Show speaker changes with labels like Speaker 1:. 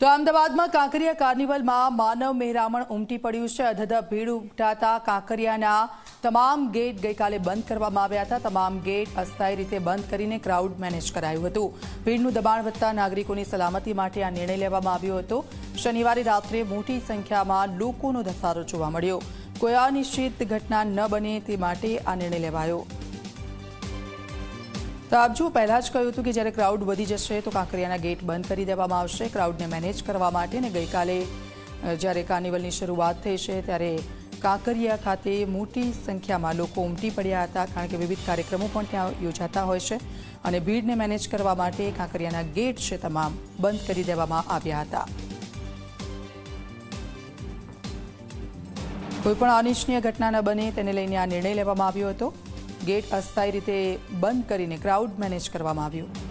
Speaker 1: તો અમદાવાદમાં કાંકરિયા કાર્નિવલમાં માનવ મહેરામણ ઉમટી પડ્યું છે. અધધ ભીડ ઉમટાતા કાંકરિયાના તમામ ગેટ ગઈકાલે બંધ કરવામાં આવ્યા હતા. તમામ ગેટ અસ્થાયી રીતે બંધ કરીને ક્રાઉડ મેનેજ કરાયું હતું. ભીડનું દબાણ વધતા નાગરિકોની સલામતી માટે આ નિર્ણય લેવામાં આવ્યો હતો. શનિવારે રાત્રે મોટી સંખ્યામાં લોકોનો ધસારો જોવા મળ્યો. કોઈ અનિશ્ચિત ઘટના ન બને તે માટે આ નિર્ણય લેવાયો. તો આપ જો પહેલાં જ કહ્યું હતું કે જ્યારે ક્રાઉડ વધી જશે તો કાંકરિયાના ગેટ બંધ કરી દેવામાં આવશે. ક્રાઉડને મેનેજ કરવા માટે અને ગઈકાલે જ્યારે કાર્નિવલની શરૂઆત થઈ છે, ત્યારે કાંકરિયા ખાતે મોટી સંખ્યામાં લોકો ઉમટી પડ્યા હતા, કારણ કે વિવિધ કાર્યક્રમો પણ ત્યાં યોજાતા હોય છે અને ભીડને મેનેજ કરવા માટે કાંકરિયાના ગેટ છે તમામ બંધ કરી દેવામાં આવ્યા હતા. કોઈપણ અનિચ્છનીય ઘટના ન બને તેને લઈને આ નિર્ણય લેવામાં આવ્યો હતો. ગેટ અસ્થાયી રીતે બંધ કરીને ક્રાઉડ મેનેજ કરવામાં આવ્યું.